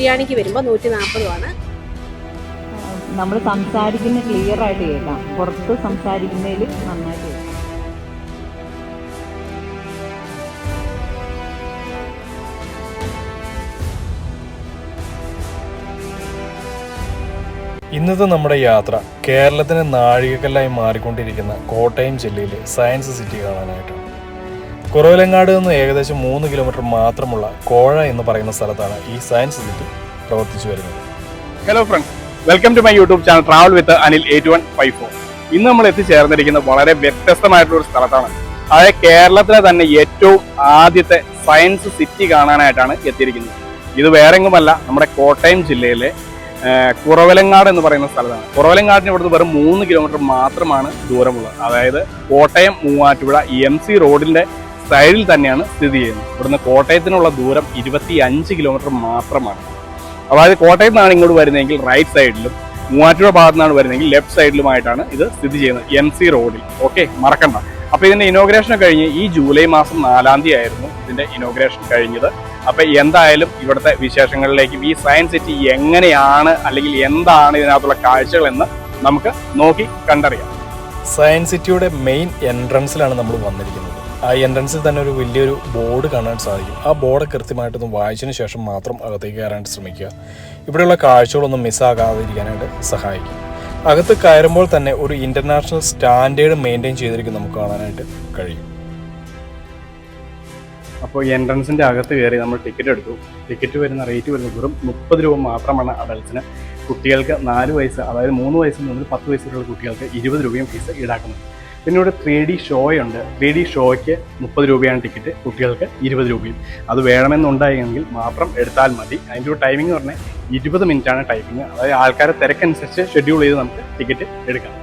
ബിരിയാണിക്ക് വരുമ്പോൾ നൂറ്റി നാൽപ്പതുമാണ് നമ്മൾ സംസാരിക്കുന്ന ക്ലിയർ ആയിട്ട് കേൾക്കാം. പുറത്ത് സംസാരിക്കുന്നതിൽ നന്നായിട്ട് കേൾക്കാം. ഇന്നത്തെ നമ്മുടെ യാത്ര കേരളത്തിന് നാഴികക്കല്ലായി മാറിക്കൊണ്ടിരിക്കുന്ന കോട്ടയം ജില്ലയിലെ സയൻസ് സിറ്റി കാണാനായിട്ടാണ്. കുറവലങ്ങാട് നിന്ന് ഏകദേശം മൂന്ന് കിലോമീറ്റർ മാത്രമുള്ള കോഴ എന്ന് പറയുന്ന സ്ഥലത്താണ് ഈ സയൻസ് സിറ്റി പ്രവർത്തിച്ചു വരുന്നത്. Hello friends welcome to my YouTube channel travel with Anil eight one five four ഇന്ന് നമ്മൾ എത്തിച്ചേർന്നിരിക്കുന്നത് വളരെ വ്യത്യസ്തമായിട്ടുള്ള ഒരു സ്ഥലത്താണ്. അതായത് കേരളത്തിലെ തന്നെ ഏറ്റവും ആദ്യത്തെ സയൻസ് സിറ്റി കാണാനായിട്ടാണ് എത്തിയിരിക്കുന്നത്. ഇത് വേറെങ്ങുമല്ല നമ്മുടെ കോട്ടയം ജില്ലയിലെ കുറവലങ്ങാട് എന്ന് പറയുന്ന സ്ഥലത്താണ്. കുറവലങ്ങാടിന് ഇവിടുന്ന് വെറും മൂന്ന് കിലോമീറ്റർ മാത്രമാണ് ദൂരമുള്ളത്. അതായത് കോട്ടയം മൂവാറ്റുപുഴ എം സി റോഡിന്റെ സൈഡിൽ തന്നെയാണ് സ്ഥിതി ചെയ്യുന്നത്. ഇവിടുന്ന് കോട്ടയത്തിനുള്ള ദൂരം ഇരുപത്തി അഞ്ച് കിലോമീറ്റർ മാത്രമാണ്. അതായത് കോട്ടയത്ത് നിന്നാണ് ഇങ്ങോട്ട് വരുന്നതെങ്കിൽ റൈറ്റ് സൈഡിലും മൂവാറ്റുപുഴ ഭാഗത്തു നിന്നാണ് വരുന്നതെങ്കിൽ ലെഫ്റ്റ് സൈഡിലുമായിട്ടാണ് ഇത് സ്ഥിതി ചെയ്യുന്നത് എം സി റോഡിൽ ഓക്കെ മറക്കണ്ട. അപ്പൊ ഇതിന്റെ ഇനോഗ്രേഷൻ കഴിഞ്ഞ് ഈ ജൂലൈ മാസം നാലാം തീയതി ആയിരുന്നു ഇതിന്റെ ഇനോഗ്രേഷൻ കഴിഞ്ഞത്. അപ്പൊ എന്തായാലും ഇവിടുത്തെ വിശേഷങ്ങളിലേക്കും ഈ സയൻസ് സിറ്റി എങ്ങനെയാണ് അല്ലെങ്കിൽ എന്താണ് ഇതിനകത്തുള്ള കാഴ്ചകൾ എന്ന് നമുക്ക് നോക്കി കണ്ടറിയാം. സയൻസ് സിറ്റിയുടെ മെയിൻ എൻട്രൻസിലാണ് നമ്മൾ വന്നിരിക്കുന്നത്. ആ എൻട്രൻസിൽ തന്നെ ഒരു വലിയൊരു ബോർഡ് കാണാൻ സാധിക്കും. ആ ബോർഡ് കൃത്യമായിട്ടൊന്ന് വായിച്ചതിന് ശേഷം മാത്രം അകത്തേക്ക് കയറാനായിട്ട് ശ്രമിക്കുക. ഇവിടെയുള്ള കാഴ്ചകളൊന്നും മിസ്സാകാതിരിക്കാനായിട്ട് സഹായിക്കും. അകത്ത് കയറുമ്പോൾ തന്നെ ഒരു ഇന്റർനാഷണൽ സ്റ്റാൻഡേർഡ് മെയിന്റെയിൻ ചെയ്തിരിക്കും നമുക്ക് കാണാനായിട്ട് കഴിയും. അപ്പോൾ എൻട്രൻസിന്റെ അകത്ത് കയറി നമ്മൾ ടിക്കറ്റ് എടുത്തു. ടിക്കറ്റ് വരുന്ന റേറ്റ് വരുന്നത് വെറും മുപ്പത് രൂപ മാത്രമാണ് അഡൽസിന് കുട്ടികൾക്ക് നാല് വയസ്സ് അതായത് മൂന്ന് വയസ്സിൽ മുതൽ പത്ത് വയസ്സുള്ള കുട്ടികൾക്ക് ഇരുപത് രൂപയും ഫീസ് ഈടാക്കുന്നത്. പിന്നെ ഇവിടെ ത്രീ ഡി ഷോ ഉണ്ട് ത്രീ ഡി ഷോയ്ക്ക് മുപ്പത് രൂപയാണ് ടിക്കറ്റ് കുട്ടികൾക്ക് ഇരുപത് രൂപയും. അത് വേണമെന്നുണ്ടായെങ്കിൽ മാത്രം എടുത്താൽ മതി. അതിന്റെ ഒരു ടൈമിംഗ് പറഞ്ഞാൽ ഇരുപത് മിനിറ്റാണ് ടൈമിംഗ് അതായത് ആൾക്കാരെ തിരക്കനുസരിച്ച് ഷെഡ്യൂൾ ചെയ്ത് നമുക്ക് ടിക്കറ്റ് എടുക്കാം.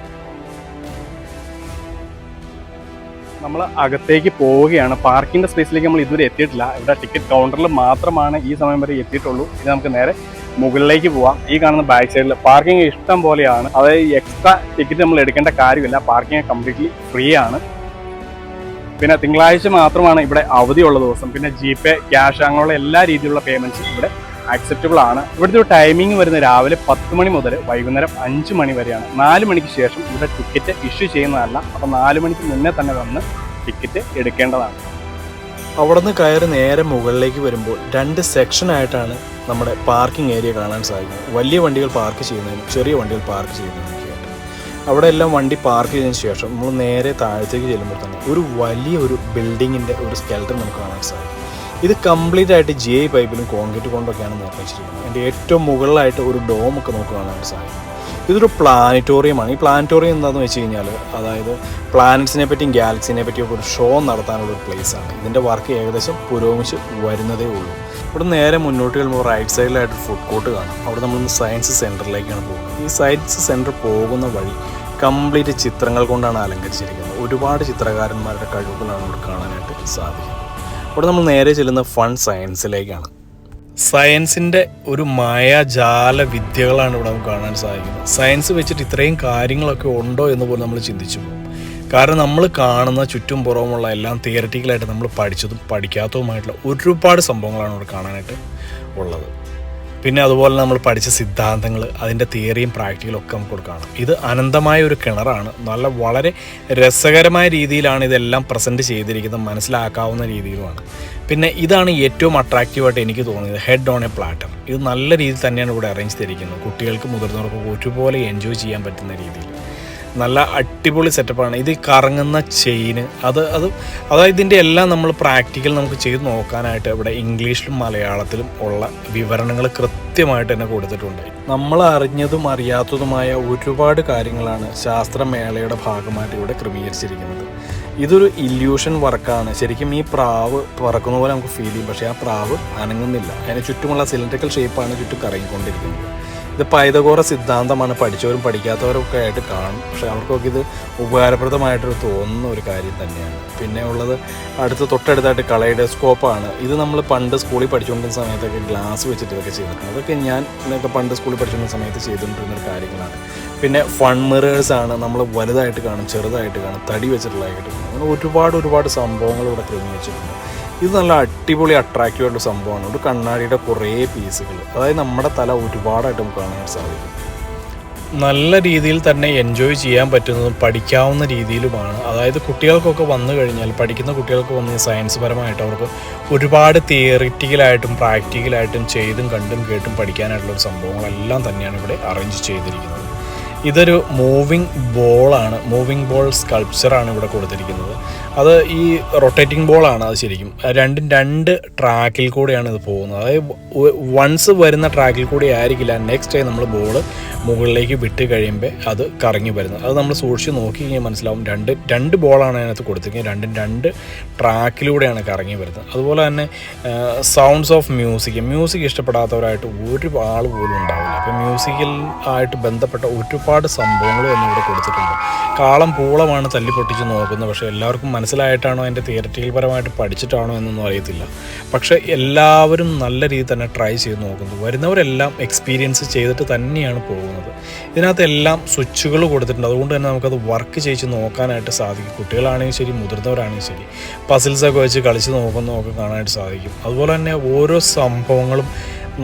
നമ്മൾ അകത്തേക്ക് പോവുകയാണ്. പാർക്കിംഗ് സ്പേസിലേക്ക് നമ്മൾ ഇതുവരെ എത്തിയിട്ടില്ല. ഇവിടെ ടിക്കറ്റ് കൗണ്ടറിൽ മാത്രമാണ് ഈ സമയം വരെ എത്തിയിട്ടുള്ളൂ. ഇനി നമുക്ക് നേരെ മുകളിലേക്ക് പോവാം. ഈ കാണുന്ന ബാക്ക് സൈഡിൽ പാർക്കിംഗ് ഇഷ്ടം പോലെയാണ്. അതായത് എക്സ്ട്രാ ടിക്കറ്റ് നമ്മൾ എടുക്കേണ്ട കാര്യമില്ല. പാർക്കിംഗ് കംപ്ലീറ്റ്ലി ഫ്രീ ആണ്. പിന്നെ തിങ്കളാഴ്ച മാത്രമാണ് ഇവിടെ അവധിയുള്ള ദിവസം. പിന്നെ ജി പേ ക്യാഷ് അങ്ങനെയുള്ള എല്ലാ രീതിയിലുള്ള പേയ്മെന്റ്സും ഇവിടെ ആക്സെപ്റ്റബിൾ ആണ്. ഇവിടുത്തെ ടൈമിംഗ് വരുന്ന രാവിലെ പത്ത് മണി മുതൽ വൈകുന്നേരം അഞ്ച് മണി വരെയാണ്. നാല് മണിക്ക് ശേഷം ഇവിടെ ടിക്കറ്റ് ഇഷ്യൂ ചെയ്യുന്നതല്ല. അപ്പോൾ നാല് മണിക്ക് മുന്നേ തന്നെ വന്ന് ടിക്കറ്റ് എടുക്കേണ്ടതാണ്. അവിടുന്ന് കയറി നേരെ മുകളിലേക്ക് വരുമ്പോൾ രണ്ട് സെക്ഷനായിട്ടാണ് നമ്മുടെ പാർക്കിംഗ് ഏരിയ കാണാൻ സാധിക്കും. വലിയ വണ്ടികൾ പാർക്ക് ചെയ്യുന്നതിനും ചെറിയ വണ്ടികൾ പാർക്ക് ചെയ്യുന്നതിനും അവിടെ എല്ലാം വണ്ടി പാർക്ക് ചെയ്തതിന് ശേഷം നമ്മൾ നേരെ താഴത്തേക്ക് ചെല്ലുമ്പോൾ തന്നെ ഒരു വലിയ ഒരു ബിൽഡിങ്ങിന്റെ ഒരു സ്കെൽട്ടൺ നമുക്ക് കാണാൻ സാധിക്കും. ഇത് കംപ്ലീറ്റ് ആയിട്ട് ജി പൈപ്പിലും കോൺക്രീറ്റ് കൊണ്ടൊക്കെയാണ് നിർമ്മിച്ചിരിക്കുന്നത്. അതിന്റെ ഏറ്റവും മുകളിലായിട്ട് ഒരു ഡോമൊക്കെ നമുക്ക് കാണാൻ സാധിക്കും. ഇതൊരു പ്ലാനറ്റോറിയമാണ്. ഈ പ്ലാനറ്റോറിയം എന്താണെന്ന് വെച്ച് കഴിഞ്ഞാൽ അതായത് പ്ലാനറ്റ്സിനെ പറ്റിയും ഗാലക്സിനെ പറ്റിയും ഒരു ഷോ നടത്താനുള്ള ഒരു ആണ് ഇതിന്റെ വർക്ക് ഏകദേശം പുരോഗമിച്ച് വരുന്നതേ ഉള്ളൂ. ഇവിടെ നേരെ മുന്നോട്ട് ചെല്ലുമ്പോൾ റൈറ്റ് സൈഡിലായിട്ട് ഫുഡ് കോർട്ട് കാണാം. അവിടെ നമ്മൾ സയൻസ് സെന്ററിലേക്കാണ് പോകുന്നത്. ഈ സയൻസ് സെന്റർ പോകുന്ന വഴി കംപ്ലീറ്റ് ചിത്രങ്ങൾ കൊണ്ടാണ് അലങ്കരിച്ചിരിക്കുന്നത്. ഒരുപാട് ചിത്രകാരന്മാരുടെ കഴിവുകളാണ് ഇവിടെ കാണാനായിട്ട് സാധിക്കുന്നത്. അവിടെ നമ്മൾ നേരെ ചെല്ലുന്ന ഫൺ സയൻസിലേക്കാണ് സയൻസിന്റെ ഒരു മായാജാല വിദ്യകളാണ് ഇവിടെ നമുക്ക് കാണാൻ സാധിക്കുന്നത്. സയൻസ് വെച്ചിട്ട് ഇത്രയും കാര്യങ്ങളൊക്കെ ഉണ്ടോ എന്ന് പോലും നമ്മൾ ചിന്തിച്ചു കാരണം നമ്മൾ കാണുന്ന ചുറ്റും പുറവുമുള്ള എല്ലാം തിയററ്റിക്കലായിട്ട് നമ്മൾ പഠിച്ചതും പഠിക്കാത്തതുമായിട്ടുള്ള ഒരുപാട് സംഭവങ്ങളാണ് ഇവിടെ കാണാനായിട്ട് ഉള്ളത്. പിന്നെ അതുപോലെ നമ്മൾ പഠിച്ച സിദ്ധാന്തങ്ങൾ അതിന്റെ തിയറിയും പ്രാക്ടിക്കലും ഒക്കെ നമുക്ക് കാണാം. ഇത് അനന്തമായ ഒരു കിണറാണ്. നല്ല വളരെ രസകരമായ രീതിയിലാണ് ഇതെല്ലാം പ്രസന്റ് ചെയ്തിരിക്കുന്നത്. മനസ്സിലാക്കാവുന്ന രീതിയിലുമാണ്. പിന്നെ ഇതാണ് ഏറ്റവും അട്രാക്റ്റീവായിട്ട് എനിക്ക് തോന്നിയത്. ഹെഡ് ഓൺ എ പ്ലാറ്റർ ഇത് നല്ല രീതിയിൽ തന്നെയാണ് ഇവിടെ അറേഞ്ച് ചെയ്തിരിക്കുന്നത്. കുട്ടികൾക്ക് മുതിർന്നവർക്കും ഒരുപോലെ എൻജോയ് ചെയ്യാൻ പറ്റുന്ന രീതിയിൽ. നല്ല അടിപൊളി സെറ്റപ്പാണ് ഇത് കറങ്ങുന്ന ചെയിന് അത് അത് അതായത് ഇതിന്റെ എല്ലാം നമ്മൾ പ്രാക്ടിക്കൽ നമുക്ക് ചെയ്ത് നോക്കാനായിട്ട് ഇവിടെ ഇംഗ്ലീഷിലും മലയാളത്തിലും ഉള്ള വിവരണങ്ങൾ കൃത്യമായിട്ട് തന്നെ കൊടുത്തിട്ടുണ്ട്. നമ്മൾ അറിഞ്ഞതും അറിയാത്തതുമായ ഒരുപാട് കാര്യങ്ങളാണ് ശാസ്ത്രമേളയുടെ ഭാഗമായിട്ട് ഇവിടെ ക്രമീകരിച്ചിരിക്കുന്നത്. ഇതൊരു ഇല്യൂഷൻ വർക്കാണ് ശരിക്കും ഈ പ്രാവ് പറക്കുന്ന പോലെ നമുക്ക് ഫീൽ ചെയ്യും. പക്ഷേ ആ പ്രാവ് അനങ്ങുന്നില്ല. അതിന് ചുറ്റുമുള്ള സിലിണ്ടറിക്കൽ ഷേപ്പാണ് ചുറ്റും കറങ്ങിക്കൊണ്ടിരിക്കുന്നത്. ഇത് പൈതകോറ സിദ്ധാന്തമാണ്. പഠിച്ചവരും പഠിക്കാത്തവരും ഒക്കെ ആയിട്ട് കാണും. പക്ഷെ അവർക്കൊക്കെ ഇത് ഉപകാരപ്രദമായിട്ട് തോന്നുന്ന ഒരു കാര്യം തന്നെയാണ്. പിന്നെ ഉള്ളത് അടുത്ത് തൊട്ടടുത്തായിട്ട് കളയുടെ സ്കോപ്പാണ് ഇത് നമ്മൾ പണ്ട് സ്കൂളിൽ പഠിച്ചുകൊണ്ടിരുന്ന സമയത്തൊക്കെ ഗ്ലാസ് വെച്ചിട്ട് ഇതൊക്കെ ചെയ്തിട്ടുണ്ട്. അതൊക്കെ ഞാൻ ഇതൊക്കെ പണ്ട് സ്കൂളിൽ പഠിച്ചുകൊണ്ടിരുന്ന സമയത്ത് ചെയ്തുകൊണ്ടിരുന്ന കാര്യങ്ങളാണ്. പിന്നെ ഫൺ മിറേഴ്സ് ആണ് നമ്മൾ വലുതായിട്ട് കാണും ചെറുതായിട്ട് കാണും തടി വെച്ചിട്ടുള്ളതായിട്ട് കാണും. അങ്ങനെ ഒരുപാട് ഒരുപാട് സംഭവങ്ങൾ ഇവിടെ ക്രമീകരിച്ചിട്ടുണ്ട്. ഇത് നല്ല അടിപൊളി അട്രാക്റ്റീവ് ആയിട്ടുള്ള സംഭവമാണ്. ഒരു കണ്ണാടിയുടെ കുറേ പീസുകൾ അതായത് നമ്മുടെ തല ഒരുപാടായിട്ട് നമുക്ക് കാണാൻ സാധിക്കും. നല്ല രീതിയിൽ തന്നെ എൻജോയ് ചെയ്യാൻ പറ്റുന്നതും പഠിക്കാവുന്ന രീതിയിലുമാണ്. അതായത് കുട്ടികൾക്കൊക്കെ വന്നു കഴിഞ്ഞാൽ പഠിക്കുന്ന കുട്ടികൾക്ക് വന്ന് സയൻസ് പരമായിട്ട് അവർക്ക് ഒരുപാട് തിയറിറ്റിക്കലായിട്ടും പ്രാക്ടിക്കലായിട്ടും ചെയ്തും കണ്ടും കേട്ടും പഠിക്കാനായിട്ടുള്ള സംഭവങ്ങളെല്ലാം തന്നെയാണ് ഇവിടെ അറേഞ്ച് ചെയ്തിരിക്കുന്നത്. ഇതൊരു മൂവിങ് ബോളാണ് മൂവിങ് ബോൾ സ്കൾപ്ചറാണ് ഇവിടെ കൊടുത്തിരിക്കുന്നത്. അത് ഈ റൊട്ടേറ്റിംഗ് ബോളാണ് അത് ശരിക്കും. രണ്ടും രണ്ട് ട്രാക്കിൽ കൂടെയാണ് ഇത് പോകുന്നത്. അതായത് വൺസ് വരുന്ന ട്രാക്കിൽ കൂടെ ആയിരിക്കില്ല നെക്സ്റ്റ് ടൈം നമ്മൾ ബോൾ മുകളിലേക്ക് വിട്ട് കഴിയുമ്പോൾ അത് കറങ്ങി വരുന്നത്. അത് നമ്മൾ സൂക്ഷിച്ച് നോക്കി കഴിഞ്ഞാൽ മനസ്സിലാവും രണ്ട് രണ്ട് ബോളാണ് അതിനകത്ത് കൊടുത്തിരിക്കുന്നത്. രണ്ടും രണ്ട് ട്രാക്കിലൂടെയാണ് കറങ്ങി വരുന്നത്. അതുപോലെ തന്നെ സൗണ്ട്സ് ഓഫ് മ്യൂസിക് മ്യൂസിക് ഇഷ്ടപ്പെടാത്തവരായിട്ട് ഒരു ആൾ പോലും ഉണ്ടാവില്ല. അപ്പോൾ മ്യൂസിക്കിൽ ആയിട്ട് ബന്ധപ്പെട്ട ഒരുപാട് സംഭവങ്ങൾ തന്നെ ഇവിടെ കൊടുത്തിട്ടുണ്ട്. കാളം പൂളമാണ് തല്ലിപ്പൊട്ടിച്ച് നോക്കുന്നത്. പക്ഷേ എല്ലാവർക്കും മനസ്സിലായിട്ടാണോ എന്റെ തിയററ്റിക്കൽ പരമായിട്ട് പഠിച്ചിട്ടാണോ എന്നൊന്നും അറിയത്തില്ല. പക്ഷേ എല്ലാവരും നല്ല രീതിയിൽ തന്നെ ട്രൈ ചെയ്ത് നോക്കുന്നു. വരുന്നവരെല്ലാം എക്സ്പീരിയൻസ് ചെയ്തിട്ട് തന്നെയാണ് പോകുന്നത്. ഇതിനകത്ത് എല്ലാം സ്വിച്ചുകൾ കൊടുത്തിട്ടുണ്ട്. അതുകൊണ്ട് തന്നെ നമുക്കത് വർക്ക് ചെയ്ത് നോക്കാനായിട്ട് സാധിക്കും. കുട്ടികളാണെങ്കിൽ ശരി മുതിർന്നവരാണെങ്കിൽ ശരി പസിൽസൊക്കെ വെച്ച് കളിച്ച് നോക്കുന്നതൊക്കെ കാണാനായിട്ട് സാധിക്കും. അതുപോലെ തന്നെ ഓരോ സംഭവങ്ങളും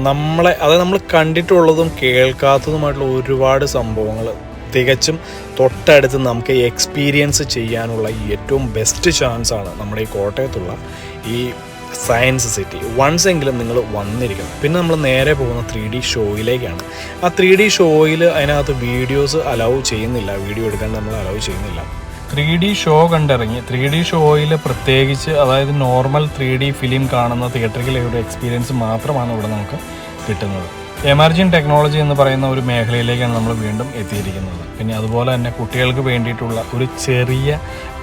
നമ്മളെ അതായത് നമ്മൾ കണ്ടിട്ടുള്ളതും കേൾക്കാത്തതുമായിട്ടുള്ള ഒരുപാട് സംഭവങ്ങൾ തികച്ചും തൊട്ടടുത്ത് നമുക്ക് എക്സ്പീരിയൻസ് ചെയ്യാനുള്ള ഏറ്റവും ബെസ്റ്റ് ചാൻസ് ആണ് നമ്മുടെ ഈ കോട്ടയത്തുള്ള ഈ സയൻസ് സിറ്റി വൺസ് എങ്കിലും നിങ്ങൾ വന്നിരിക്കണം. പിന്നെ നമ്മൾ നേരെ പോകുന്ന ത്രീ ഡി ഷോയിലേക്കാണ് ആ ത്രീ ഡി ഷോയിൽ അതിനകത്ത് വീഡിയോസ് അലൗ ചെയ്യുന്നില്ല. വീഡിയോ എടുക്കാൻ നമ്മൾ അലൗ ചെയ്യുന്നില്ല. ത്രീ ഡി ഷോ കണ്ടിറങ്ങി. ത്രീ ഡി ഷോയിൽ പ്രത്യേകിച്ച് അതായത് നോർമൽ ത്രീ ഡി ഫിലിം കാണുന്ന തിയേറ്ററിലെ ഒരു എക്സ്പീരിയൻസ് മാത്രമാണ് ഇവിടെ നമുക്ക് കിട്ടുന്നത്. എമർജിങ് ടെക്നോളജി എന്ന് പറയുന്ന ഒരു മേഖലയിലേക്കാണ് നമ്മൾ വീണ്ടും എത്തിയിരിക്കുന്നത്. പിന്നെ അതുപോലെ തന്നെ കുട്ടികൾക്ക് വേണ്ടിയിട്ടുള്ള ഒരു ചെറിയ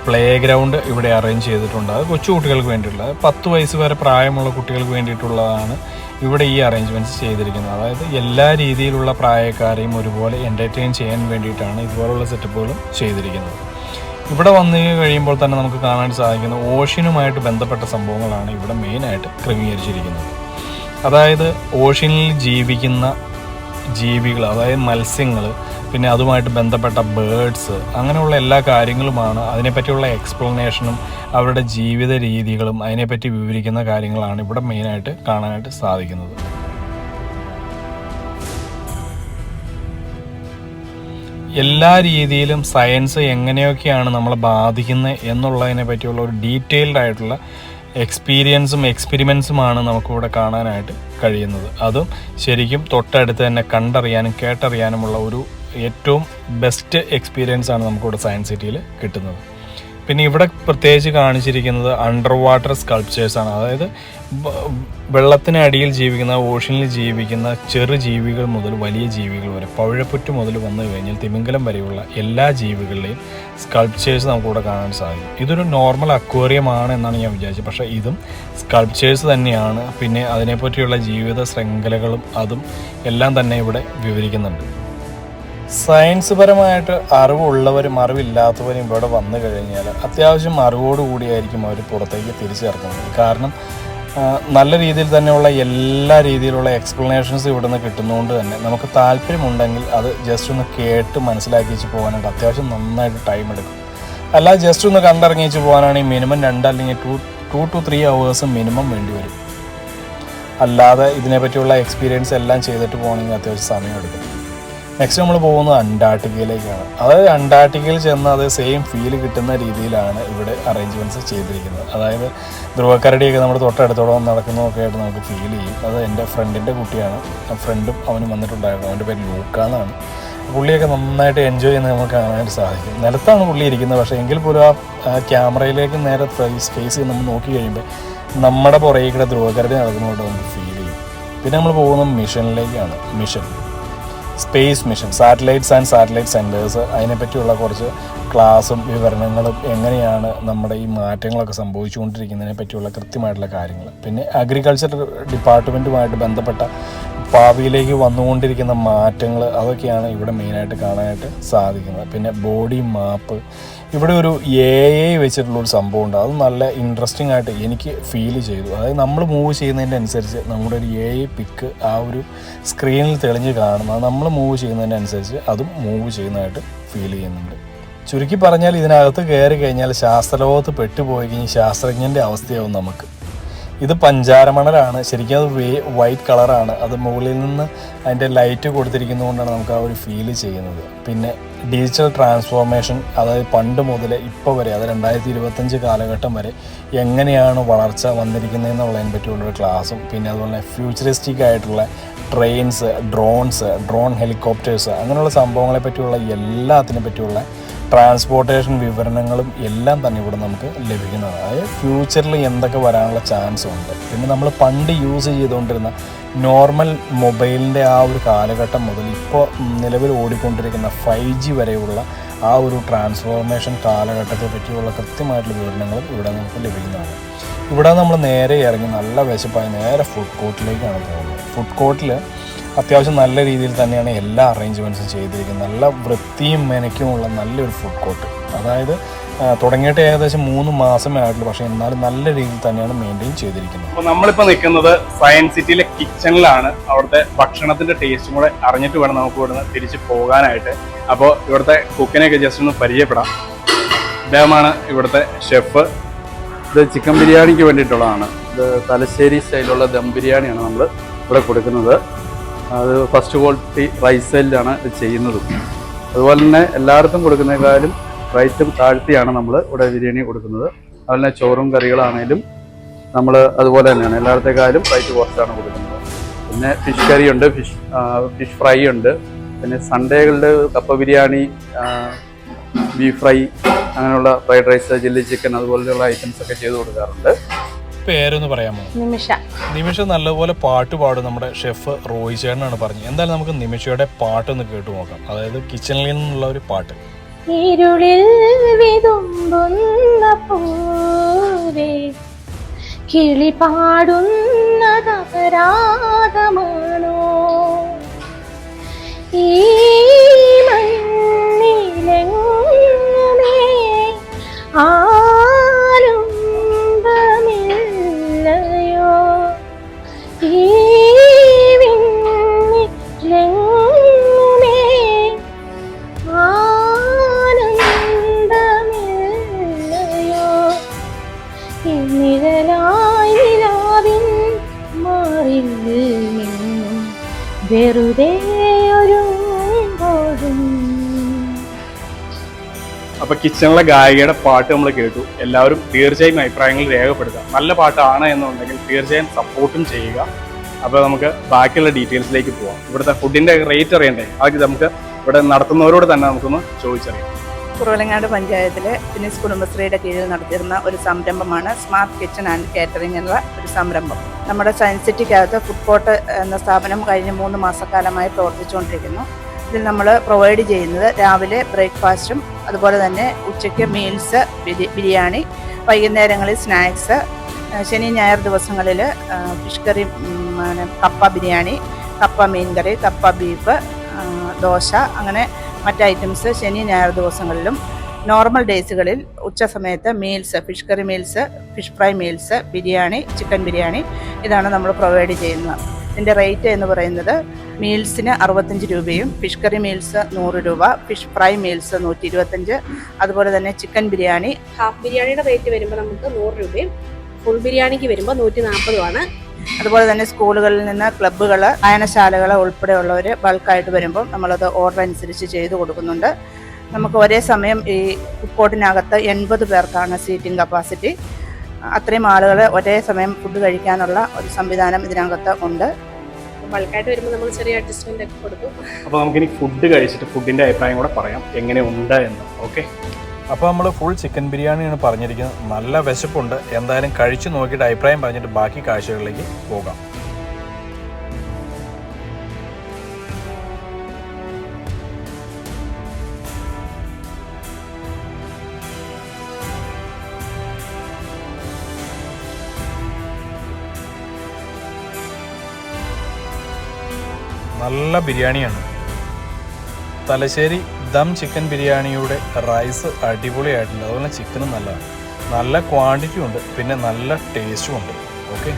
പ്ലേ ഗ്രൗണ്ട് ഇവിടെ അറേഞ്ച് ചെയ്തിട്ടുണ്ട്. അത് കൊച്ചു കുട്ടികൾക്ക് വേണ്ടിയിട്ടുള്ള പത്ത് വയസ്സ് വരെ പ്രായമുള്ള കുട്ടികൾക്ക് വേണ്ടിയിട്ടുള്ളതാണ് ഇവിടെ ഈ അറേഞ്ച്മെന്റ്സ് ചെയ്തിരിക്കുന്നത്. അതായത് എല്ലാ രീതിയിലുള്ള പ്രായക്കാരെയും ഒരുപോലെ എന്റർടൈൻ ചെയ്യാൻ വേണ്ടിയിട്ടാണ് ഇതുപോലുള്ള സെറ്റപ്പുകളും ചെയ്തിരിക്കുന്നത്. ഇവിടെ വന്നു കഴിയുമ്പോൾ തന്നെ നമുക്ക് കാണാൻ സാധിക്കുന്ന ഓഷനുമായിട്ട് ബന്ധപ്പെട്ട സംഭവങ്ങളാണ് ഇവിടെ മെയിനായിട്ട് ക്രമീകരിച്ചിരിക്കുന്നത്. അതായത് ഓഷ്യനിൽ ജീവിക്കുന്ന ജീവികൾ അതായത് മത്സ്യങ്ങൾ പിന്നെ അതുമായിട്ട് ബന്ധപ്പെട്ട ബേഡ്സ് അങ്ങനെയുള്ള എല്ലാ കാര്യങ്ങളുമാണ് അതിനെപ്പറ്റിയുള്ള എക്സ്പ്ലനേഷനും അവരുടെ ജീവിത രീതികളും അതിനെപ്പറ്റി വിവരിക്കുന്ന കാര്യങ്ങളാണ് ഇവിടെ മെയിനായിട്ട് കാണാനായിട്ട് സാധിക്കുന്നത്. എല്ലാ രീതിയിലും സയൻസ് എങ്ങനെയൊക്കെയാണ് നമ്മളെ ബാധിക്കുന്നത് എന്നുള്ളതിനെ പറ്റിയുള്ള ഒരു ഡീറ്റെയിൽഡ് ആയിട്ടുള്ള എക്സ്പീരിയൻസും എക്സ്പെരിമെൻസുമാണ് നമുക്കിവിടെ കാണാനായിട്ട് കഴിയുന്നത്. അതും ശരിക്കും തൊട്ടടുത്ത് തന്നെ കണ്ടറിയാനും കേട്ടറിയാനുമുള്ള ഒരു ഏറ്റവും ബെസ്റ്റ് എക്സ്പീരിയൻസ് ആണ് നമുക്കിവിടെ സയൻസ് സിറ്റിയിൽ കിട്ടുന്നത്. പിന്നെ ഇവിടെ പ്രത്യേകിച്ച് കാണിച്ചിരിക്കുന്നത് അണ്ടർ വാട്ടർ സ്കൾപ്ചേഴ്സാണ് അതായത് വെള്ളത്തിനടിയിൽ ജീവിക്കുന്ന ഓഷ്യനിൽ ജീവിക്കുന്ന ചെറു ജീവികൾ മുതൽ വലിയ ജീവികൾ വരെ പവിഴപ്പുറ്റ് മുതൽ വന്നു കഴിഞ്ഞാൽ തിമിംഗലം വരെയുള്ള എല്ലാ ജീവികളുടെയും സ്കൾപ്ചേഴ്സ് നമുക്കിവിടെ കാണാൻ സാധിക്കും. ഇതൊരു നോർമൽ അക്വേറിയമാണ് എന്നാണ് ഞാൻ വിചാരിച്ചത്. പക്ഷേ ഇതും സ്കൾപ്ചേഴ്സ് തന്നെയാണ്. പിന്നെ അതിനെപ്പറ്റിയുള്ള ജീവിത ശൃംഖലകളും അതും എല്ലാം തന്നെ ഇവിടെ വിവരിക്കുന്നുണ്ട്. സയൻസ് പരമായിട്ട് അറിവുള്ളവരും അറിവില്ലാത്തവരും ഇവിടെ വന്നു കഴിഞ്ഞാൽ അത്യാവശ്യം അറിവോട് കൂടിയായിരിക്കും അവർ പുറത്തേക്ക് തിരിച്ചിറക്കുന്നത് കാരണം നല്ല രീതിയിൽ തന്നെയുള്ള എല്ലാ രീതിയിലുള്ള എക്സ്പ്ലനേഷൻസ് ഇവിടെ നിന്ന് കിട്ടുന്നതുകൊണ്ട് തന്നെ നമുക്ക് താല്പര്യമുണ്ടെങ്കിൽ അത് ജസ്റ്റ് ഒന്ന് കേട്ട് മനസ്സിലാക്കി വെച്ച് പോകാനായിട്ട് അത്യാവശ്യം നന്നായിട്ട് ടൈം എടുക്കും. അല്ല ജസ്റ്റ് ഒന്ന് കണ്ടിറങ്ങി വെച്ച് പോകാനാണെങ്കിൽ മിനിമം രണ്ട് അല്ലെങ്കിൽ two two two three hours minimum വേണ്ടി വരും. അല്ലാതെ ഇതിനെപ്പറ്റിയുള്ള എക്സ്പീരിയൻസ് എല്ലാം ചെയ്തിട്ട് പോകണമെങ്കിൽ അത്യാവശ്യം സമയം എടുക്കും. നെക്സ്റ്റ് നമ്മൾ പോകുന്നത് അന്റാർട്ടിക്കയിലേക്കാണ്. അതായത് അന്റാർട്ടിക്കയിൽ ചെന്ന് അത് സെയിം ഫീൽ കിട്ടുന്ന രീതിയിലാണ് ഇവിടെ അറേഞ്ച്മെന്റ്സ് ചെയ്തിരിക്കുന്നത്. അതായത് ധ്രുവക്കരടിയൊക്കെ നമ്മുടെ തൊട്ടടുത്തോളം നടക്കുന്നതൊക്കെ ആയിട്ട് നമുക്ക് ഫീൽ ചെയ്യും. അത് എന്റെ ഫ്രണ്ടിന്റെ കുട്ടിയാണ്. ആ ഫ്രണ്ടും അവനും വന്നിട്ടുണ്ടായിരുന്നു. അവന്റെ പേര് ലൂക്കാന്നാണ് പുള്ളിയൊക്കെ നന്നായിട്ട് എൻജോയ് ചെയ്യുന്നത് നമുക്ക് കാണാനായിട്ട് സാധിക്കും. നിലത്താണ് പുള്ളി ഇരിക്കുന്നത്. പക്ഷേ എങ്കിൽ പോലും ആ ക്യാമറയിലേക്ക് നേരെ ഫേസ് ഫേസ് നമ്മൾ നോക്കി കഴിയുമ്പോൾ നമ്മുടെ പുറകെ കൂടെ ധ്രുവക്കരടി നടക്കുന്നതുകൊണ്ട് നമുക്ക് ഫീൽ ചെയ്യും. പിന്നെ നമ്മൾ പോകുന്നത് മിഷനിലേക്കാണ്. Mission. Space mission satellites and satellite centres അതിനെപ്പറ്റിയുള്ള കുറച്ച് ക്ലാസും വിവരണങ്ങളും എങ്ങനെയാണ് നമ്മുടെ ഈ മാറ്റങ്ങളൊക്കെ സംഭവിച്ചുകൊണ്ടിരിക്കുന്നതിനെ പറ്റിയുള്ള കൃത്യമായിട്ടുള്ള കാര്യങ്ങൾ. പിന്നെ അഗ്രികൾച്ചർ ഡിപ്പാർട്ട്മെന്റുമായിട്ട് ബന്ധപ്പെട്ട ഭാവിയിലേക്ക് വന്നുകൊണ്ടിരിക്കുന്ന മാറ്റങ്ങൾ അതൊക്കെയാണ് ഇവിടെ മെയിനായിട്ട് കാണാനായിട്ട് സാധിക്കുന്നത്. പിന്നെ ബോഡി മാപ്പ് ഇവിടെ ഒരു എ ഐ വെച്ചിട്ടുള്ള ഒരു സംഭവം ഉണ്ട്. അത് നല്ല ഇൻട്രസ്റ്റിംഗ് ആയിട്ട് എനിക്ക് ഫീൽ ചെയ്തു. അതായത് നമ്മൾ മൂവ് ചെയ്യുന്നതിന്റെ അനുസരിച്ച് നമ്മുടെ ഒരു എ ഐ പിക്ക് ആ ഒരു സ്ക്രീനിൽ തെളിഞ്ഞ് കാണുന്നത് നമ്മൾ മൂവ് ചെയ്യുന്നതിന്റെ അനുസരിച്ച് അതും മൂവ് ചെയ്യുന്നതായിട്ട് ഫീൽ ചെയ്യുന്നുണ്ട്. ചുരുക്കി പറഞ്ഞാൽ ഇതിനകത്ത് കയറി കഴിഞ്ഞാൽ ശാസ്ത്രലോകത്ത് പെട്ടുപോയി കഴിഞ്ഞാൽ ശാസ്ത്രജ്ഞന്റെ അവസ്ഥയാവും നമുക്ക്. ഇത് പഞ്ചാരമണലാണ് ശരിക്കും അത് വേ വൈറ്റ് കളറാണ് അത് മുകളിൽ നിന്ന് അതിന്റെ ലൈറ്റ് കൊടുത്തിരിക്കുന്നതുകൊണ്ടാണ് നമുക്ക് ആ ഒരു ഫീൽ ചെയ്യുന്നത്. പിന്നെ ഡിജിറ്റൽ ട്രാൻസ്ഫോർമേഷൻ അതായത് പണ്ട് മുതൽ ഇപ്പോൾ വരെ അത് രണ്ടായിരത്തി ഇരുപത്തഞ്ച് കാലഘട്ടം വരെ എങ്ങനെയാണ് വളർച്ച വന്നിരിക്കുന്നതെന്നുള്ളതിനെ പറ്റിയുള്ളൊരു ക്ലാസ്സും പിന്നെ അതുപോലെ ഫ്യൂച്ചറിസ്റ്റിക് ആയിട്ടുള്ള ട്രെയിൻസ് ഡ്രോൺസ് ഡ്രോൺ ഹെലികോപ്റ്റേഴ്സ് അങ്ങനെയുള്ള സംഭവങ്ങളെ പറ്റിയുള്ള എല്ലാത്തിനെ പറ്റിയുള്ള ട്രാൻസ്പോർട്ടേഷൻ വിവരണങ്ങളും എല്ലാം തന്നെ ഇവിടെ നമുക്ക് ലഭിക്കുന്നതാണ് അതായത് ഫ്യൂച്ചറിൽ എന്തൊക്കെ വരാനുള്ള ചാൻസ് ഉണ്ട്. പിന്നെ നമ്മൾ പണ്ട് യൂസ് ചെയ്തുകൊണ്ടിരുന്ന നോർമൽ മൊബൈലിന്റെ ആ ഒരു കാലഘട്ടം മുതൽ ഇപ്പോൾ നിലവിൽ ഓടിക്കൊണ്ടിരിക്കുന്ന ഫൈവ് ജി വരെയുള്ള ആ ഒരു ട്രാൻസ്ഫോർമേഷൻ കാലഘട്ടത്തെ പറ്റിയുള്ള കൃത്യമായിട്ടുള്ള വിവരണങ്ങളും ഇവിടെ നമുക്ക് ലഭിക്കുന്നതാണ്. ഇവിടെ നമ്മൾ നേരെ ഇറങ്ങി നല്ല വിശപ്പായി നേരെ ഫുഡ് കോർട്ടിലേക്കാണ് പോകുന്നത്. ഫുഡ് കോർട്ടിൽ അത്യാവശ്യം നല്ല രീതിയിൽ തന്നെയാണ് എല്ലാ അറേഞ്ച്മെന്റ്സും ചെയ്തിരിക്കുന്നത്. നല്ല വൃത്തിയും മെനക്കുമുള്ള നല്ലൊരു ഫുഡ് കോർട്ട് അതായത് തുടങ്ങിയിട്ട് ഏകദേശം മൂന്ന് മാസമേ ആയിട്ടുള്ളൂ. പക്ഷേ എന്നാലും നല്ല രീതിയിൽ തന്നെയാണ് മെയിന്റെയിൻ ചെയ്തിരിക്കുന്നത്. അപ്പോൾ നമ്മളിപ്പോൾ നിൽക്കുന്നത് സയൻസ് സിറ്റിയിലെ കിച്ചണിലാണ് അവിടുത്തെ ഭക്ഷണത്തിന്റെ ടേസ്റ്റും കൂടെ അറിഞ്ഞിട്ട് വേണം നമുക്ക് ഇവിടുന്ന് തിരിച്ച് പോകാനായിട്ട്. അപ്പോൾ ഇവിടുത്തെ കുക്കിനെയൊക്കെ ജസ്റ്റ് ഒന്ന് പരിചയപ്പെടാം. ഇദ്ദേഹമാണ് ഇവിടുത്തെ ഷെഫ് ഇത് ചിക്കൻ ബിരിയാണിക്ക് വേണ്ടിയിട്ടുള്ളതാണ്. ഇത് തലശ്ശേരി സ്റ്റൈലുള്ള ദം ബിരിയാണിയാണ് നമ്മൾ ഇവിടെ കൊടുക്കുന്നത്. അത് ഫസ്റ്റ് ക്വാളിറ്റി റൈസ് സെല്ലാണ് ഇത് ചെയ്യുന്നത്. അതുപോലെ തന്നെ എല്ലായിടത്തും കൊടുക്കുന്നതിനേക്കാളും റൈറ്റും താഴ്ത്തിയാണ് നമ്മൾ ഇവിടെ ബിരിയാണി കൊടുക്കുന്നത്. അതുപോലെ തന്നെ ചോറും കറികളാണേലും നമ്മൾ അതുപോലെ തന്നെയാണ്. എല്ലായിടത്തേക്കാളും റൈറ്റ് കുറച്ചാണ് കൊടുക്കുന്നത്. പിന്നെ ഫിഷ് കറി ഉണ്ട് ഫിഷ് ഫിഷ് ഫ്രൈ ഉണ്ട്. പിന്നെ സൺഡേകളിൽ കപ്പ ബിരിയാണി ബീഫ് ഫ്രൈ അങ്ങനെയുള്ള ഫ്രൈഡ് റൈസ് ചില്ലി ചിക്കൻ അതുപോലെയുള്ള ഐറ്റംസ് ഒക്കെ ചെയ്ത് കൊടുക്കാറുണ്ട്. പേരൊന്ന് പറയാമോ? നിമിഷ. നിമിഷ നല്ലപോലെ പാട്ട് പാടും നമ്മുടെ ഷെഫ് റോയ് ചേട്ടനാണ് പറഞ്ഞത്. എന്തായാലും നമുക്ക് നിമിഷയുടെ പാട്ട് ഒന്ന് കേട്ടു നോക്കാം. അതായത് കിച്ചണിൽ നിന്നുള്ള ഒരു പാട്ട്. ഇരുളിൽ വിതുമ്പുന്ന പൂവേ കിളി പാടുന്നതപരാധമാണോ ഈ മണ്ണിലെങ്ങുമേ ആലുംബമില്ലയോ കിച്ചണിലെ ഗായികയുടെ പാട്ട് നമ്മൾ കേട്ടു. എല്ലാവരും തീർച്ചയായും അഭിപ്രായങ്ങൾ രേഖപ്പെടുത്തുക. നല്ല പാട്ടാണ് എന്നുണ്ടെങ്കിൽ തീർച്ചയായും സപ്പോർട്ടും ചെയ്യുക. അപ്പോൾ നമുക്ക് ബാക്കിയുള്ള ഡീറ്റെയിൽസിലേക്ക് പോവാം. ഇവിടുത്തെ ഫുഡിന്റെ റേറ്റ് അറിയണ്ടേ? അതൊക്കെ നമുക്ക് ഇവിടെ നടത്തുന്നവരോട് തന്നെ നമുക്കൊന്ന് ചോദിച്ചറിയാം. കുറവലങ്ങാട് പഞ്ചായത്തിലെ ഫിനിസ് കുടുംബശ്രീയുടെ കീഴിൽ നടത്തിയിരുന്ന ഒരു സംരംഭമാണ് സ്മാർട്ട് കിച്ചൺ ആൻഡ് കാറ്ററിംഗ് എന്നുള്ള ഒരു സംരംഭം. നമ്മുടെ സയൻസ് സിറ്റിക്കകത്ത് ഫുഡ് കോർട്ട് എന്ന സ്ഥാപനം കഴിഞ്ഞ മൂന്ന് മാസക്കാലമായി പ്രവർത്തിച്ചുകൊണ്ടിരിക്കുന്നു. ഇതിൽ നമ്മൾ പ്രൊവൈഡ് ചെയ്യുന്നത് രാവിലെ ബ്രേക്ക്ഫാസ്റ്റും അതുപോലെ തന്നെ ഉച്ചയ്ക്ക് മീൽസ് ബിരിയാണി വൈകുന്നേരങ്ങളിൽ സ്നാക്സ് ശനി ഞായർ ദിവസങ്ങളിൽ ഫിഷ് കറി കപ്പ ബിരിയാണി കപ്പ മീൻ കറി കപ്പ ബീഫ് ദോശ അങ്ങനെ മറ്റ് ഐറ്റംസ് ശനി ഞായർ ദിവസങ്ങളിലും. നോർമൽ ഡേയ്സുകളിൽ ഉച്ച സമയത്ത് meals fish curry meals fish fry meals biryani chicken biryani ഇതാണ് നമ്മൾ പ്രൊവൈഡ് ചെയ്യുന്നത്. ഇതിന്റെ റേറ്റ് എന്ന് പറയുന്നത് മീൽസിന് അറുപത്തഞ്ച് രൂപയും ഫിഷ് കറി മീൽസ് നൂറ് രൂപ ഫിഷ് ഫ്രൈ മീൽസ് നൂറ്റി ഇരുപത്തഞ്ച് അതുപോലെ തന്നെ ചിക്കൻ ബിരിയാണി. ഹാഫ് ബിരിയാണിയുടെ റേറ്റ് വരുമ്പോൾ നമുക്ക് നൂറ് രൂപയും ഫുൾ ബിരിയാണിക്ക് വരുമ്പോൾ നൂറ്റി നാൽപ്പതുമാണ് അതുപോലെ തന്നെ സ്കൂളുകളിൽ നിന്ന് ക്ലബ്ബുകൾ വായനശാലകൾ ഉൾപ്പെടെയുള്ളവർ ബൾക്കായിട്ട് വരുമ്പോൾ നമ്മളത് ഓർഡർ അനുസരിച്ച് ചെയ്തു കൊടുക്കുന്നുണ്ട്. നമുക്ക് ഒരേ സമയം ഈ ഫുഡ് എൺപത് പേർക്കാണ് സീറ്റിംഗ് കപ്പാസിറ്റി അത്രയും ആളുകൾ ഒരേ സമയം ഫുഡ് കഴിക്കാനുള്ള ഒരു സംവിധാനം ഇതിനകത്ത് ഉണ്ട്. ബൾക്കായിട്ട് വരുമ്പോൾ നമ്മൾ ചെറിയ അഡ്ജസ്റ്റ്മെന്റ് ഒക്കെ കൊടുക്കും. അപ്പൊ നമുക്കിനി ഫുഡ് കഴിച്ചിട്ട് ഫുഡിന്റെ അഭിപ്രായം കൂടെ പറയാം. എങ്ങനെ ഉണ്ട് എന്ന്. ഓക്കെ അപ്പോൾ നമ്മൾ ഫുൾ ചിക്കൻ ബിരിയാണിയാണ് പറഞ്ഞിരിക്കുന്നത്. നല്ല വിശപ്പുണ്ട്. എന്തായാലും കഴിച്ചു നോക്കിയിട്ട് അഭിപ്രായം പറഞ്ഞിട്ട് ബാക്കി കാഴ്ചകളിലേക്ക് പോകാം. നല്ല ബിരിയാണിയാണ്. തലശ്ശേരി ദം ചിക്കൻ ബിരിയാണിയുടെ റൈസ് അടിപൊളിയായിട്ടുണ്ട്. അതുപോലെ ചിക്കനും നല്ലതാണ്. നല്ല ക്വാണ്ടിറ്റി ഉണ്ട്. പിന്നെ നല്ല ടേസ്റ്റും ഉണ്ട്. ഓക്കെ?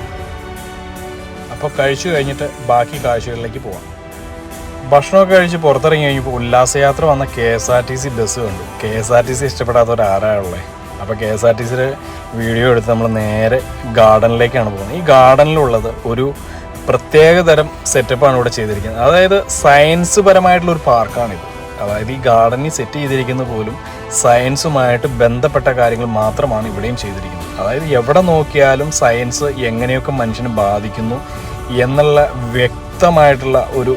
അപ്പോൾ കഴിച്ചു കഴിഞ്ഞിട്ട് ബാക്കി കാഴ്ചകളിലേക്ക് പോകാം ഭക്ഷണമൊക്കെ കഴിച്ച് പുറത്തിറങ്ങി കഴിഞ്ഞപ്പോൾ ഉല്ലാസയാത്ര വന്ന K S R T C bus കണ്ടു. K S R T C ഇഷ്ടപ്പെടാത്ത ആരാളുള്ളത് അപ്പോൾ കെ എസ് ആർ ടി സിയുടെ വീഡിയോ എടുത്ത് നമ്മൾ നേരെ ഗാർഡനിലേക്കാണ് പോകുന്നത്. ഈ ഗാർഡനിലുള്ളത് ഒരു പ്രത്യേക തരം സെറ്റപ്പാണ് ഇവിടെ ചെയ്തിരിക്കുന്നത്. അതായത് സയൻസ് പരമായിട്ടുള്ള ഒരു പാർക്കാണിത്. അതായത് ഈ ഗാർഡനിൽ സെറ്റ് ചെയ്തിരിക്കുന്ന പോലും സയൻസുമായിട്ട് ബന്ധപ്പെട്ട കാര്യങ്ങൾ മാത്രമാണ് ഇവിടെയും ചെയ്തിരിക്കുന്നത്. അതായത് എവിടെ നോക്കിയാലും സയൻസ് എങ്ങനെയൊക്കെ മനുഷ്യനെ ബാധിക്കുന്നു എന്നുള്ള വ്യക്തമായിട്ടുള്ള ഒരു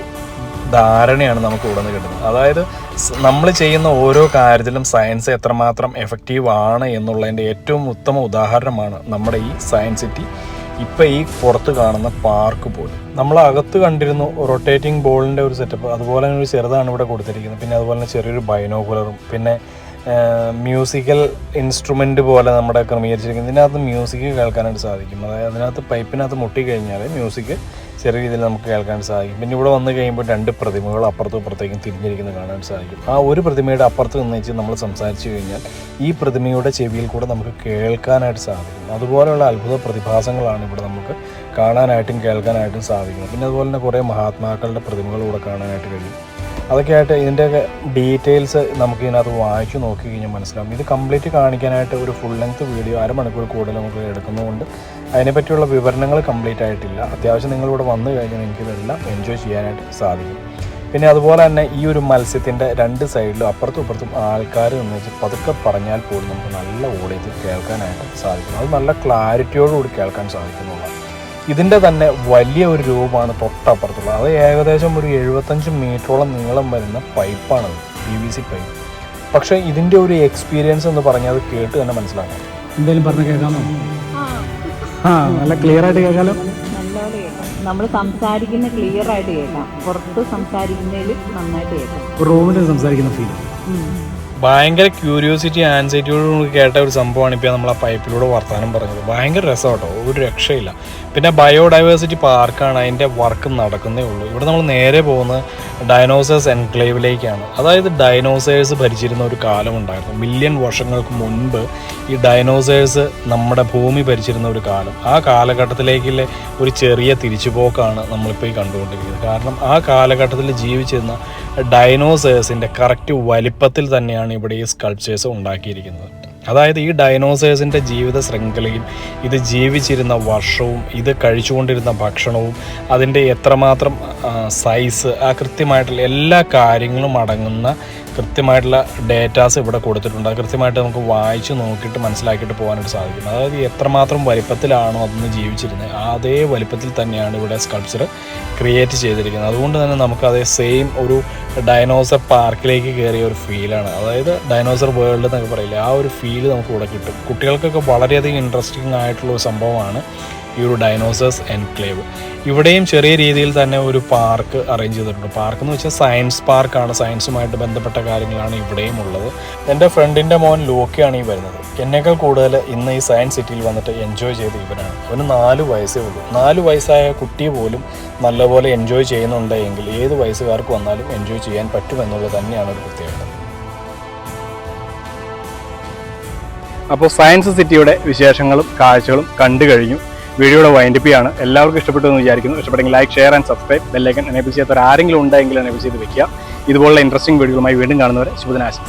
ധാരണയാണ് നമുക്ക് ഇവിടെ നിന്ന് കിട്ടുന്നത്. അതായത് നമ്മൾ ചെയ്യുന്ന ഓരോ കാര്യത്തിലും സയൻസ് എത്രമാത്രം എഫക്റ്റീവ് ആണ് എന്നുള്ളതിന്റെ ഏറ്റവും ഉത്തമ ഉദാഹരണമാണ് നമ്മുടെ ഈ സയൻസ് സിറ്റി ഇപ്പം ഈ പുറത്ത് കാണുന്ന പാർക്ക് പോലും. നമ്മൾ അകത്ത് കണ്ടിരുന്നു റൊട്ടേറ്റിംഗ് ബോളിന്റെ ഒരു സെറ്റപ്പ് അതുപോലെ തന്നെ ഒരു ചെറുതാണ് ഇവിടെ കൊടുത്തിരിക്കുന്നത്. പിന്നെ അതുപോലെ തന്നെ ചെറിയൊരു ബൈനോക്കുലറും പിന്നെ മ്യൂസിക്കൽ ഇൻസ്ട്രുമെന്റ് പോലെ നമ്മുടെ ക്രമീകരിച്ചിരിക്കുന്നത്. ഇതിനകത്ത് മ്യൂസിക് കേൾക്കാനായിട്ട് സാധിക്കും. അതായത് അതിനകത്ത് പൈപ്പിനകത്ത് മുട്ടിക്കഴിഞ്ഞാൽ മ്യൂസിക് ചെറിയ രീതിയിൽ നമുക്ക് കേൾക്കാൻ സാധിക്കും. പിന്നെ ഇവിടെ വന്നു കഴിയുമ്പോൾ രണ്ട് പ്രതിമകൾ അപ്പുറത്തും ഇപ്പുറത്തേക്കും തിരിഞ്ഞിരിക്കുന്നത് കാണാൻ സാധിക്കും. ആ ഒരു പ്രതിമയുടെ അപ്പുറത്ത് നിന്ന് വെച്ച് നമ്മൾ സംസാരിച്ചു കഴിഞ്ഞാൽ ഈ പ്രതിമയുടെ ചെവിയിൽ കൂടെ നമുക്ക് കേൾക്കാനായിട്ട് സാധിക്കും. അതുപോലെയുള്ള അത്ഭുത പ്രതിഭാസങ്ങളാണ് ഇവിടെ നമുക്ക് കാണാനായിട്ടും കേൾക്കാനായിട്ടും സാധിക്കുന്നത്. പിന്നെ അതുപോലെ തന്നെ കുറേ മഹാത്മാക്കളുടെ പ്രതിമകൾ ഇവിടെ കാണാനായിട്ട് കഴിയും. അതൊക്കെ ആയിട്ട് ഇതിന്റെയൊക്കെ ഡീറ്റെയിൽസ് നമുക്ക് ഇതിനകത്ത് വായിച്ചു നോക്കി കഴിഞ്ഞാൽ മനസ്സിലാവും. ഇത് കംപ്ലീറ്റ് കാണിക്കാനായിട്ട് ഒരു ഫുൾ ലെങ്ത് വീഡിയോ അരമണിക്കൂർ കൂടുതൽ നമുക്ക് എടുക്കുന്നതുകൊണ്ട് അതിനെപ്പറ്റിയുള്ള വിവരണങ്ങൾ കംപ്ലീറ്റ് ആയിട്ടില്ല. അത്യാവശ്യം നിങ്ങളിവിടെ വന്നു കഴിഞ്ഞാൽ എനിക്കിതെല്ലാം എൻജോയ് ചെയ്യാനായിട്ട് സാധിക്കും. പിന്നെ അതുപോലെ തന്നെ ഈ ഒരു മത്സ്യത്തിന്റെ രണ്ട് സൈഡിലും അപ്പുറത്തും ഇപ്പുറത്തും ആൾക്കാർ നിന്ന് വെച്ച് പതുക്കെ പറഞ്ഞാൽ പോലും നമുക്ക് നല്ല ഓഡിയത്തിൽ കേൾക്കാനായിട്ട് സാധിക്കും. അത് നല്ല ക്ലാരിറ്റിയോടുകൂടി കേൾക്കാൻ സാധിക്കുന്നതാണ് ഇതിന്റെ തന്നെ വലിയ ഒരു രൂപമാണ് തൊട്ടപ്പുറത്തുള്ളത് അത് ഏകദേശം ഒരു എഴുപത്തഞ്ച് മീറ്ററോളം നീളം വരുന്ന പൈപ്പാണത് പി വി സി പൈപ്പ് പക്ഷേ ഇതിന്റെ ഒരു എക്സ്പീരിയൻസ് എന്ന് പറഞ്ഞാൽ അത് കേട്ട് തന്നെ മനസ്സിലാക്കാം. എന്തെങ്കിലും പറഞ്ഞു കേൾക്കാമോ? ആ നല്ല ക്ലിയർ ആയിട്ട് കേൾക്കാലോ? കേൾക്കാം. നമ്മൾ സംസാരിക്കുന്ന ക്ലിയർ ആയിട്ട് കേൾക്കാം. പുറത്ത് സംസാരിക്കുന്നതിൽ നന്നായിട്ട് കേൾക്കാം. റൂമിൽ സംസാരിക്കുന്ന ഫീൽ ഭയങ്കര ക്യൂരിയോസിറ്റി ആൻസൈറ്റിയോട് കേട്ട ഒരു സംഭവമാണ് ഇപ്പോൾ നമ്മൾ ആ പൈപ്പിലൂടെ വർത്തമാനം പറഞ്ഞത്. ഭയങ്കര രസമാട്ടോ ഒരു രക്ഷയില്ല. പിന്നെ ബയോഡൈവേഴ്സിറ്റി പാർക്കാണ് അതിന്റെ വർക്ക് നടക്കുന്നേ ഉള്ളൂ. ഇവിടെ നമ്മൾ നേരെ പോകുന്നത് ഡൈനോസേഴ്സ് എൻക്ലേവിലേക്കാണ് അതായത് ഡൈനോസേഴ്സ് ഭരിച്ചിരുന്ന ഒരു കാലമുണ്ടായിരുന്നു മില്യൺ വർഷങ്ങൾക്ക് മുൻപ് ഈ ഡൈനോസേഴ്സ് നമ്മുടെ ഭൂമി ഭരിച്ചിരുന്ന ഒരു കാലം. ആ കാലഘട്ടത്തിലേക്കുള്ള ഒരു ചെറിയ തിരിച്ചുപോക്കാണ് നമ്മളിപ്പോൾ ഈ കണ്ടുകൊണ്ടിരിക്കുന്നത്. കാരണം ആ കാലഘട്ടത്തിൽ ജീവിച്ചിരുന്ന ഡൈനോസേഴ്സിന്റെ കറക്റ്റ് വലിപ്പത്തിൽ തന്നെയാണ് ഇവിടെ ഈ സ്കൾപ്ചേഴ്സ് ഉണ്ടാക്കിയിരിക്കുന്നത്. അതായത് ഈ ഡൈനോസേഴ്സിന്റെ ജീവിത ശൃംഖലയും ഇത് ജീവിച്ചിരുന്ന വർഷവും ഇത് കഴിച്ചുകൊണ്ടിരുന്ന ഭക്ഷണവും അതിന്റെ എത്രമാത്രം സൈസ് ആ കൃത്യമായിട്ടുള്ള എല്ലാ കാര്യങ്ങളും അടങ്ങുന്ന കൃത്യമായിട്ടുള്ള ഡേറ്റാസ് ഇവിടെ കൊടുത്തിട്ടുണ്ട്. അത് കൃത്യമായിട്ട് നമുക്ക് വായിച്ച് നോക്കിയിട്ട് മനസ്സിലാക്കിയിട്ട് പോകാനായിട്ട് സാധിക്കുന്നു. അതായത് എത്രമാത്രം വലിപ്പത്തിലാണോ അതൊന്ന് ജീവിച്ചിരുന്നത് അതേ വലിപ്പത്തിൽ തന്നെയാണ് ഇവിടെ സ്കൾപ്ചർ ക്രിയേറ്റ് ചെയ്തിരിക്കുന്നത്. അതുകൊണ്ട് തന്നെ നമുക്ക് അതേ സെയിം ഒരു ഡൈനോസർ പാർക്കിലേക്ക് കയറിയ ഒരു ഫീലാണ് അതായത് ഡൈനോസർ വേൾഡ് എന്നൊക്കെ പറയില്ലേ ആ ഒരു ഫീൽ നമുക്ക് ഇവിടെ കിട്ടും. കുട്ടികൾക്കൊക്കെ വളരെയധികം ഇൻട്രസ്റ്റിംഗ് ആയിട്ടുള്ള ഒരു സംഭവമാണ് ഈ ഒരു ഡൈനോസേഴ്സ് എൻക്ലേവ് ഇവിടെയും ചെറിയ രീതിയിൽ തന്നെ ഒരു പാർക്ക് അറേഞ്ച് ചെയ്തിട്ടുണ്ട്. പാർക്ക് എന്ന് വെച്ചാൽ സയൻസ് പാർക്കാണ് സയൻസുമായിട്ട് ബന്ധപ്പെട്ട കാര്യങ്ങളാണ് ഇവിടെയും ഉള്ളത്. എന്റെ ഫ്രണ്ടിന്റെ മോൻ ലോക്കിയാണ് ഈ വരുന്നത്. എന്നേക്കാൾ കൂടുതൽ ഇന്ന് ഈ സയൻസ് സിറ്റിയിൽ വന്നിട്ട് എൻജോയ് ചെയ്ത് ഇവനാണ്. അവന് നാല് വയസ്സേ ഉള്ളൂ. നാല് വയസ്സായ കുട്ടി പോലും നല്ലപോലെ എൻജോയ് ചെയ്യുന്നുണ്ടെങ്കിൽ ഏത് വയസ്സുകാർക്ക് വന്നാലും എൻജോയ് ചെയ്യാൻ പറ്റുമെന്നുള്ളത് തന്നെയാണ് ഒരു പ്രത്യേകത. അപ്പോൾ സയൻസ് സിറ്റിയുടെ വിശേഷങ്ങളും കാഴ്ചകളും കണ്ടു കഴിഞ്ഞു. വീഡിയോയുടെ വൈൻഡിപ്പിയാണ് എല്ലാവർക്കും ഇഷ്ടപ്പെട്ടു എന്ന് വിചാരിക്കുന്നു. ഇഷ്ടപ്പെട്ടെങ്കിൽ like share and subscribe bell icon enable ചെയ്യാത്തവർ ആരെങ്കിലും ഉണ്ടെങ്കിൽ എനേബിൾ ചെയ്ത് വെക്കുക. ഇതുപോലുള്ള ഇൻട്രസ്റ്റിംഗ് വീഡിയോകളുമായി വീണ്ടും കാണുന്നവരെ ശുഭദിനാശം